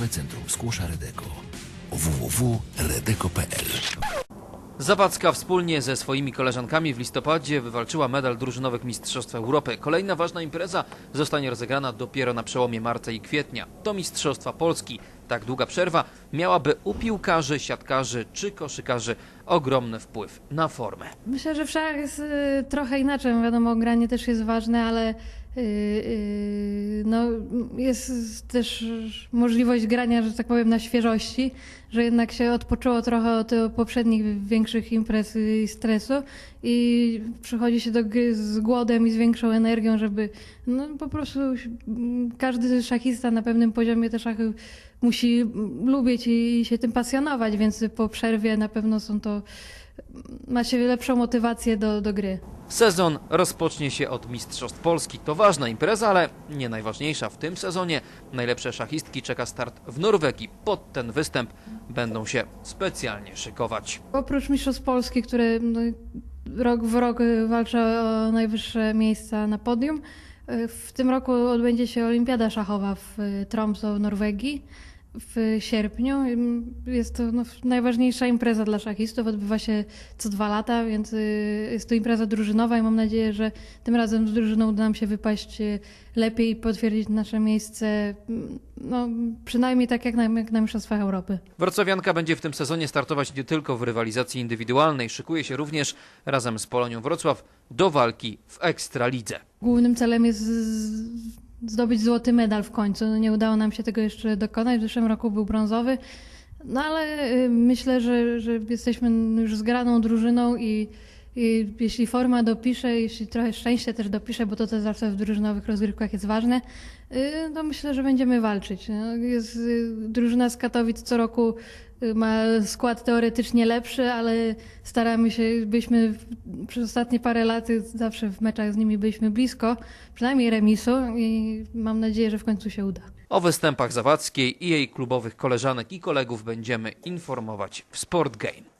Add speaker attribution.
Speaker 1: Nowe Centrum Skłosza Redeko www.redeko.pl
Speaker 2: Zawadzka wspólnie ze swoimi koleżankami w listopadzie wywalczyła medal drużynowych Mistrzostw Europy. Kolejna ważna impreza zostanie rozegrana dopiero na przełomie marca i kwietnia. To Mistrzostwa Polski. Tak długa przerwa miałaby u piłkarzy, siatkarzy czy koszykarzy ogromny wpływ na formę.
Speaker 3: Myślę, że w szachach jest y, trochę inaczej. Wiadomo, granie też jest ważne, ale y, y, no, jest też możliwość grania, że tak powiem, na świeżości, że jednak się odpoczęło trochę od poprzednich większych imprez i stresu i przychodzi się do gry z głodem i z większą energią, żeby no, po prostu każdy szachista na pewnym poziomie te szachy musi mm, lubić i się tym pasjonować, więc po przerwie na pewno są to ma się lepszą motywację do, do gry.
Speaker 2: Sezon rozpocznie się od Mistrzostw Polski. To ważna impreza, ale nie najważniejsza w tym sezonie. Najlepsze szachistki czeka start w Norwegii. Pod ten występ będą się specjalnie szykować.
Speaker 3: Oprócz Mistrzostw Polski, które no, rok w rok walczą o najwyższe miejsca na podium, w tym roku odbędzie się Olimpiada Szachowa w Tromsø w Norwegii w sierpniu. Jest to no, najważniejsza impreza dla szachistów, odbywa się co dwa lata, więc y, jest to impreza drużynowa i mam nadzieję, że tym razem z drużyną uda nam się wypaść y, lepiej i potwierdzić nasze miejsce, mm, no, przynajmniej tak jak na, jak na Mistrzostwach Europy.
Speaker 2: Wrocławianka będzie w tym sezonie startować nie tylko w rywalizacji indywidualnej, szykuje się również razem z Polonią Wrocław do walki w Ekstralidze.
Speaker 3: Głównym celem jest z- zdobyć złoty medal w końcu. No nie udało nam się tego jeszcze dokonać. W zeszłym roku był brązowy. No ale y, myślę, że, że jesteśmy już zgraną drużyną i, i jeśli forma dopisze, jeśli trochę szczęście też dopisze, bo to też zawsze w drużynowych rozgrywkach jest ważne, y, to myślę, że będziemy walczyć. No, Jest y, drużyna z Katowic co roku y, ma skład teoretycznie lepszy, ale staramy się, byliśmy w- przez ostatnie parę lat zawsze w meczach z nimi byliśmy blisko, przynajmniej remisu i mam nadzieję, że w końcu się uda.
Speaker 2: O występach Zawadzkiej i jej klubowych koleżanek i kolegów będziemy informować w Sport Game.